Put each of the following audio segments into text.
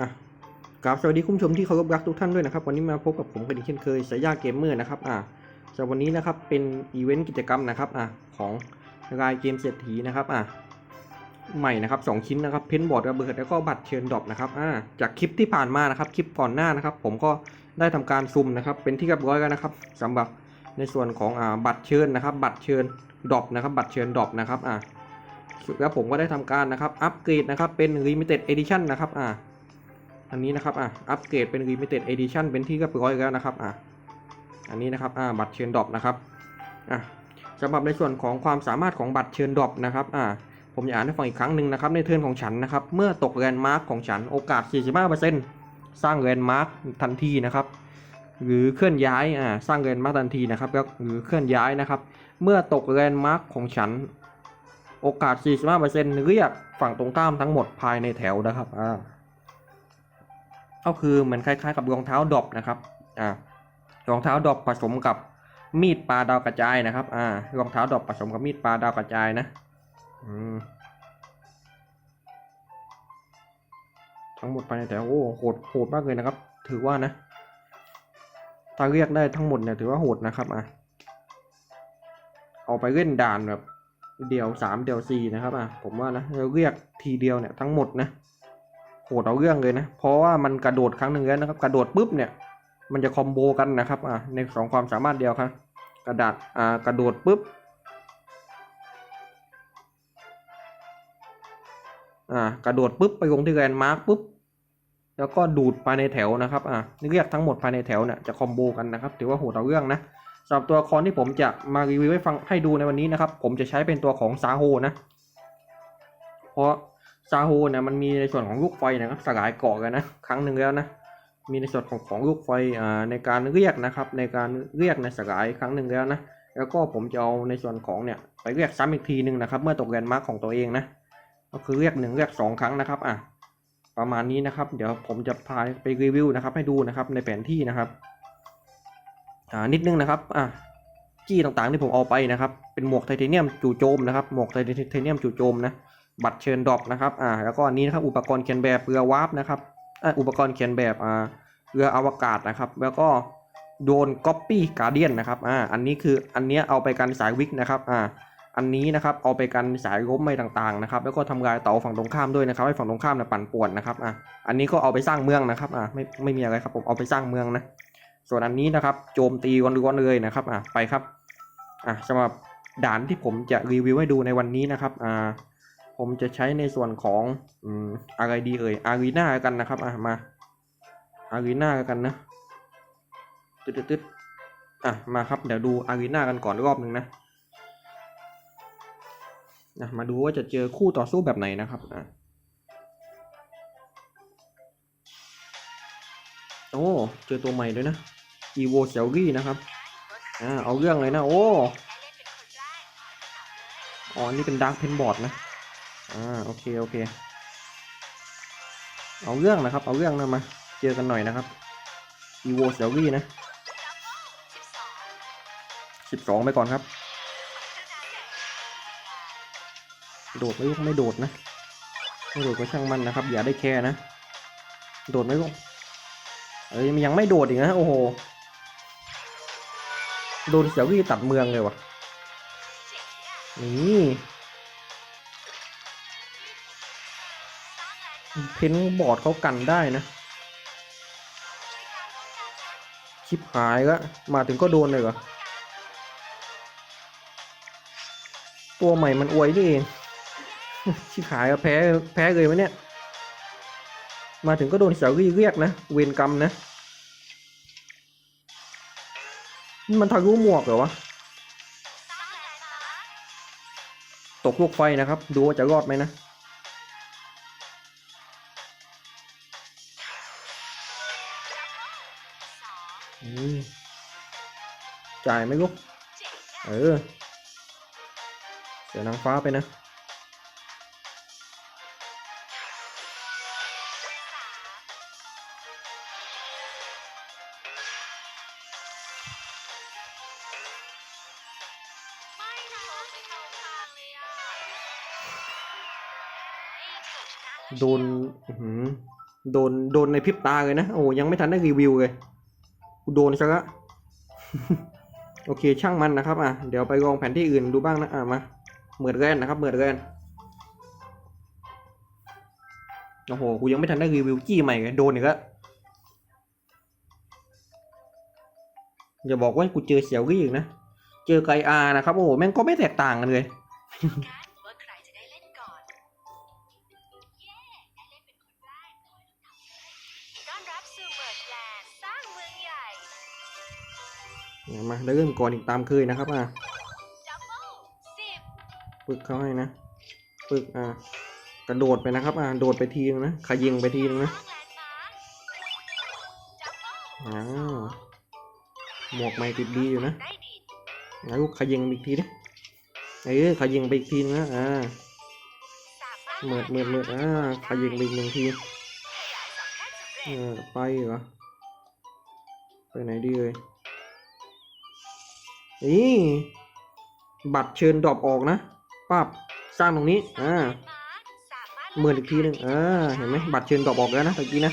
อะกราบสวัสดีคุณผู้ชมที่เคารพรักทุกท่านด้วยนะครับ วันนี้มาพบกับผมกันอีกเช่นเคยสายาเกมเมอร์นะครับอะสำหรับวันนี้นะครับเป็นอีเวนต์กิจกรรมนะครับอะของรายเกมเศรษฐีนะครับอะใหม่นะครับสองชิ้นนะครับ เพนบอร์ดระเบิดแล้วก็บัตรเชิญดรอปนะครับอ่าจากคลิปที่ผ่านมานะครับคลิปก่อนหน้านะครับ ผมก็ได้ทำการซุ่มนะครับเป็นที่เรียบร้อยแล้วนะครับสำหรับในส่วนของอ่าบัตรเชิญนะครับ บัตรเชิญดรอปนะครับ บัตรเชิญดรอปนะครับอ่าแล้วผมก็ได้ทำการนะครับอัปเกรดนะครับเป็น Limited Edition นะครับอ่า อันนี้นะครับ อ่าอัปเกรดเป็น Limited Edition เป็นที่เรียบร้อยแล้วนะครับ อ่าอันนี้นะครับ อ่าบัตรเชิญดรอปนะครับ อ่าสำหรับในส่วนของความสามารถของบัตรเชิญดรอปนะครับ อ่าผมจะอ่านให้ฟังอีกครั้งหนึ่งนะครับ ในเทิร์นของฉันนะครับ เมื่อตกแลนด์มาร์คของฉัน โอกาส 45%สร้างแลนด์มาร์คทันทีนะครับ หรือเคลื่อนย้าย อ่า สร้างแลนด์มาร์คทันทีนะครับแล้วหรือเคลื่อนย้ายนะครับ เมื่อตกแลนด์มาร์คของฉัน โอกาส 45%เรียกฝั่งตรงข้ามทั้งหมดภายในแถวนะครับ อ่า ก็คือเหมือนคล้ายๆกับรองเท้าดอปนะครับอ่ารองเท้าดอปผสมกับมีดปลาดาวกระจายนะครับ อ่ารองเท้าดอปผสมกับมีดปลาดาวกระจายนะอืมทั้งหมดภายในแถวโอ้โหดโหดมากเลยนะครับ ถือว่านะถ้าเรียกได้ทั้งหมดเนี่ยถือว่าโหดนะครับอะเอาไปเล่นด่านแบบเดี่ยวสามเดี่ยวสี่นะครับอะผมว่านะเราเรียกทีเดียวเนี่ยทั้งหมดนะ โหดเอาเรื่องเลยนะ เพราะว่ามันกระโดดครั้งหนึ่งแล้วนะครับ กระโดดปุ๊บเนี่ย มันจะคอมโบกันนะครับ อะในสองความสามารถเดียวครับ กระดาษ อ่า กระโดดปุ๊บ อ่า กระโดดปุ๊บไปลงที่แลนด์มาร์คปุ๊บ แล้วก็ดูดภายในแถวนะครับ อะเรียกทั้งหมดภายในแถวเนี่ยจะคอมโบกันนะครับ ถือว่าโหดเอาเรื่องนะสำหรับตัวละครที่ผมจะมารีวิวให้ฟังให้ดูในวันนี้นะครับ ผมจะใช้เป็นตัวของซาโฮนะ เพราะ ซาโฮเนี่ยมันมีในส่วนของลูกไฟนะครับสลายเกาะกันนะครั้งหนึ่งแล้วนะมีในส่วนของของลูกไฟอ่าในการเรียกนะครับในการเรียกในสลายครั้งหนึ่งแล้วนะแล้วก็ผมจะเอาในส่วนของเนี่ยไปเรียกซ้ำอีกทีหนึ่งนะครับ เมื่อตกแลนด์มาร์คของตัวเองนะก็คือเรียกหนึ่งเรียกสองครั้งนะครับอะประมาณนี้นะครับ เดี๋ยวผมจะพาไปรีวิวนะครับ ให้ดูนะครับในแผนที่นะครับอ่านิดนึงนะครับอะจี้ต่างๆที่ผมเอาไปนะครับ เป็นหมวกไทเทเนียมจู่โจมนะครับหมวกไทเทเนียมจู่โจมนะ บัตรเชิญดรอปนะครับอ่าแล้วก็อันนี้นะครับอุปกรณ์เขียนแบบเรือวาร์ปนะครับอ่าอุปกรณ์เขียนแบบอ่าเรืออวกาศนะครับ แล้วก็โดนก๊อปปี้การเดียนนะครับอ่าอันนี้คืออันเนี้ยเอาไปกันสายวิกนะครับอ่าอันนี้นะครับเอาไปกันสายล้มไม่ต่างๆนะครับแล้วก็ทำลายเต่าฝั่งตรงข้ามด้วยนะครับให้ฝั่งตรงข้ามเนี่ยปั่นป่วนนะครับอ่าอันนี้ก็เอาไปสร้างเมืองนะครับอ่าไม่ไม่มีอะไรครับผมเอาไปสร้างเมืองนะส่วนอันนี้นะครับโจมตีล้วนเลยนะครับอะไปครับอะสำหรับด่านที่ผมจะรีวิวให้ดูในวันนี้นะครับอ่า ผมจะใช้ในส่วนของอืมอะไรดีเอ่ยอารีนากันนะครับอะมาอารีนากันนะตึ๊ดตึ๊ดตึ๊ดอะมาครับเดี๋ยวดูอารีนากันก่อนรอบหนึ่งนะนะมาดูว่าจะเจอคู่ต่อสู้แบบไหนนะครับอะโอ้เจอตัวใหม่ด้วยนะอีโวเซลลี่นะครับอ่าเอาเรื่องเลยนะโอ้อ๋อนี่เป็นดาร์กเพนบอร์ดนะ อ่าโอเคโอเค เอาเรื่องนะครับ เอาเรื่องนะมา เจอกันหน่อยนะครับอีโวเซลลี่นะสิบสองไปก่อนครับ โดดไม่ลูกไม่โดดนะ ไม่โดดก็ช่างมันนะครับ อย่าได้แค่นะ โดดไหมลูกเอ้ยยังไม่โดดอีกนะโอ้โห โดนเสียวี่ตัดเมืองเลยวะนี่ เพนบอร์ดเขากันได้นะชิบหายก็มาถึงก็โดนเลยเหรอ ตัวใหม่มันอวยนี่เองชิบหายก็แพ้แพ้เลยวะเนี่ย มาถึงก็โดนเสียววี่เรียกนะ เวรกรรมนะ มันทะลุหมวกเหรอวะ ตกลูกไฟนะครับ ดูว่าจะรอดไหมนะ จ่ายไหมลูก เออ เสียนางฟ้าไปนะไม่นะไม่เข้าข้างเลยอะโดนอื้อหือโดน โดนในพริบตาเลยนะ โอ้ยังไม่ทันได้รีวิวเลยกูโดนซะละ โอเคช่างมันนะครับอะเดี๋ยวไปลองแผนที่อื่นดูบ้างนะอะมาเหมือนกันนะครับเหมือนกันโอ้โหกูยังไม่ทันได้รีวิวจี้ใหม่เลยโดนอีกแล้วอย่าบอกว่ากูเจอเสี่ยวกี้อีกนะ เจอไกอานะครับ โอ้โห แม่งก็ไม่แตกต่างกันเลย มาเริ่มก่อนอีกตามเคยนะครับอะดับเบิลสิบปึกเข้าให้นะปึกอะกระโดดไปนะครับอะโดดไปทีนึงนะขยิงไปทีนึงนะอ้าวหมวกใหม่ติดดีอยู่นะได้ดีงั้นลูกขยิงอีกทีดิเออขยิงไปอีกทีนะอ่าสามารถเมิดเหมิดเมิดอ่าขยิงไปอีกหนึ่งทีเออไปเหรอไปไหนดีเลย นี่บัตรเชิญดรอปออกนะปั๊บสร้างตรงนี้อ่ามาร์คสามารถเมินอีกทีหนึ่งอ่าเห็นไหมบัตรเชิญดรอปออกแล้วนะตะกี้นะ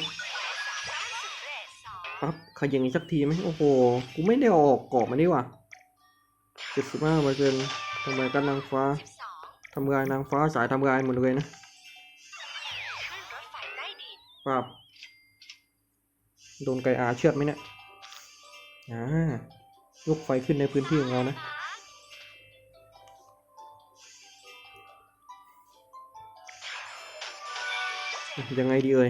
ปั๊บขยิงอีกสักทีไหมโอ้โหกูไม่ได้ออกกรอบมานี่ว่ะเจ็ดสิบห้าเปอร์เซ็นต์ทำลายกันนางฟ้าทำลายนางฟ้าสายทำลายหมดเลยนะปั๊บโดนไก่อาเชือดไหมเนี่ยอ่า ลูกไฟขึ้นในพื้นที่ของเรานะ ยังไงดีเอ่ย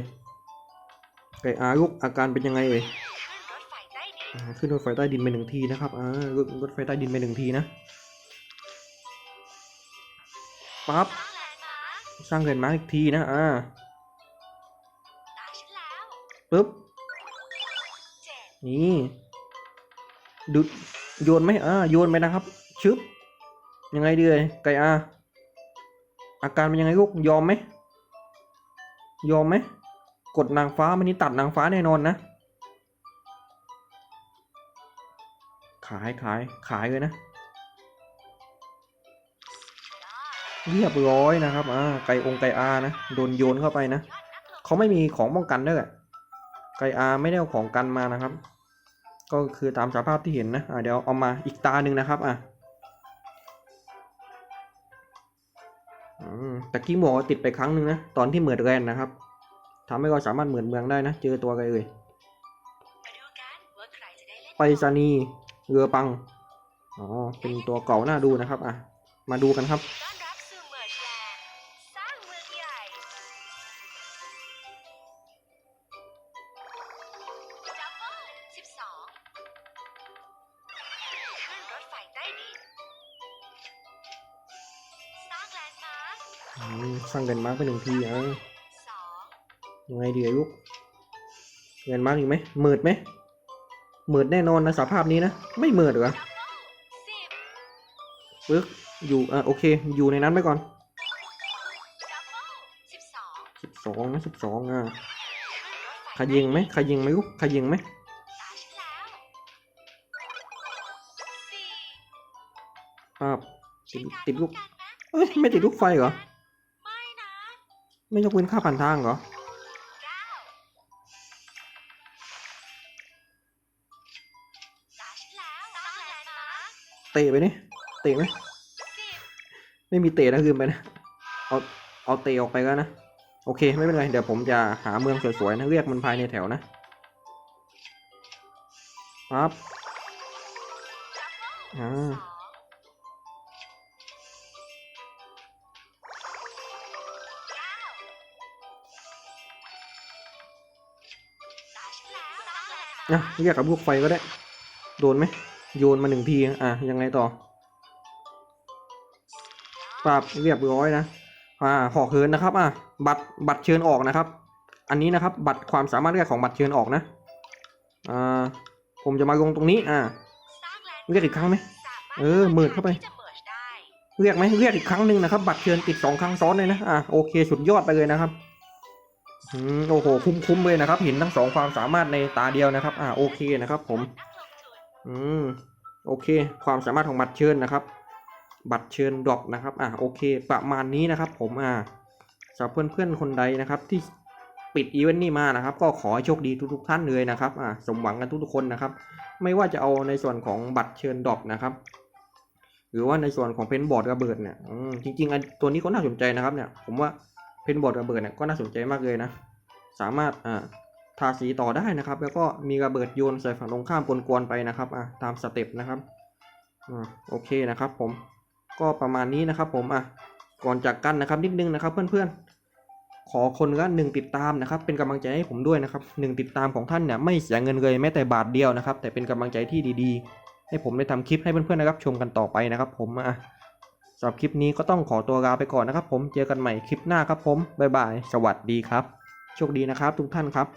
ไก่อาลูกอาการเป็นยังไงเอ่ยขึ้นรถไฟใต้ดินอ่าขึ้นรถไฟใต้ดินไปหนึ่งทีนะครับอ่ารถรถไฟใต้ดินไปหนึ่งทีนะปั๊บสร้างแลนด์มาร์คสร้างเงินมาอีกทีนะอ่าปึ๊บนี่ ดุดโยนไหมอ่าโยนไปนะครับ ชึบ ยังไงดีเลยไก่อาอาการเป็นยังไงลูกยอมไหมยอมไหมกดนางฟ้ามันนี่ตัดนางฟ้าแน่นอนนะ ขายขายขายเลยนะ เรียบร้อยนะครับอ่าไก่องไก่อานะ โดนโยนเข้าไปนะ เขาไม่มีของป้องกันด้วยอไก่อาไม่ได้เอาของกันมานะครับ ก็คือตามสภาพที่เห็นนะอะเดี๋ยวเอามาอีกตาหนึ่งนะครับอะอืมตะกี้หมวกติดไปครั้งหนึ่งนะตอนที่เหมือดแรนนะครับทำให้เราสามารถเหมือนเมืองได้นะ เจอตัวอะไรเอ่ยมาดูกันว่าใครจะได้เล่นไปรษณีย์เรือปังอ๋อเป็นตัวเก่าน่าดูนะครับอะมาดูกันครับ สร้างเงินมาร์กไปหนึ่งทีอะสองยังไงดีอะลูกเงินมาร์กอีกไหมหมืดไหมหมืดแน่นอนนะสภาพนี้นะ ไม่หมืดเหรอดับเบิลสิบปึ๊กอยู่อะโอเค อยู่ในนั้นไปก่อนดับเบิลสิบสองสิบสองนะสิบสองอะขึ้นรถไฟขยิงไหมขยิงไหมลูกขยิงไหมตาฉันแล้วสี่ป้าบใช้การติดลูกป้องกันนะเอ้ยไม่ติดลูกไฟเหรอไม่นะ ไม่ยกเว้นค่าผ่านทางเหรอ เตะไปนี่เตะไหมไม่มีเตะนะคืนไปนะ เอาเอาเตะออกไปแล้วนะ โอเค ไม่เป็นไร เดี๋ยวผมจะหาเมืองสวยๆนะ เรียกมันภายในแถวนะปั๊บอ่า อะเรียกกับลูกไฟก็ได้ โดนไหมโยนมาหนึ่งทีอะยังไงต่อปรับเรียบร้อยนะอ่าหอกเหินนะครับอะบัตรบัตรเชิญออกนะครับ อันนี้นะครับ บัตรความสามารถเรียกของบัตรเชิญออกนะอ่าผมจะมาลงตรงนี้อ่าเรียกอีกครั้งไหมเออหมื่นเข้าไป เรียกไหมเรียกอีกครั้งหนึ่งนะครับ บัตรเชิญติดสองครั้งซ้อนเลยนะอะโอเคสุดยอดไปเลยนะครับ โอ้โหคุ้มคุ้มเลยนะครับ เห็นทั้งสองความสามารถในตาเดียวนะครับ อ่าโอเคนะครับ ผม อืมโอเค ความสามารถของบัตรเชิญนะครับ บัตรเชิญดรอปนะครับ อ่าโอเค ประมาณนี้นะครับ ผมอ่าสำหรับเพื่อนๆคนใดนะครับ ที่ปิดอีเวนต์นี้มานะครับ ก็ขอให้โชคดีทุกๆท่านเลยนะครับ อ่าสมหวังกันทุกๆคนนะครับ ไม่ว่าจะเอาในส่วนของบัตรเชิญดรอปนะครับหรือว่าในส่วนของเพนบอร์ดระเบิดเนี่ยอืมจริงๆอันตัวนี้ก็น่าสนใจนะครับเนี่ย ผมว่า เพนบอร์ดระเบิดเนี่ยก็น่าสนใจมากเลยนะ สามารถอ่าทาสีต่อได้นะครับ แล้วก็มีระเบิดโยนใส่ฝั่งตรงข้ามกวนๆไปนะครับอ่าตามสเต็ปนะครับอ่าโอเคนะครับ ผมก็ประมาณนี้นะครับ ผมอะก่อนจากกันนะครับนิดนึงนะครับ เพื่อนๆ ขอคนละหนึ่งติดตามนะครับ เป็นกำลังใจให้ผมด้วยนะครับหนึ่งติดตามของท่านเนี่ยไม่เสียเงินเลยแม้แต่บาทเดียวนะครับ แต่เป็นกำลังใจที่ดีๆ ให้ผมได้ทำคลิปให้เพื่อนๆนะครับชมกันต่อไปนะครับ ผมอะ สำหรับคลิปนี้ก็ต้องขอตัวลาไปก่อนนะครับผม เจอกันใหม่คลิปหน้าครับผม บ๊ายบาย สวัสดีครับ โชคดีนะครับทุกท่านครับ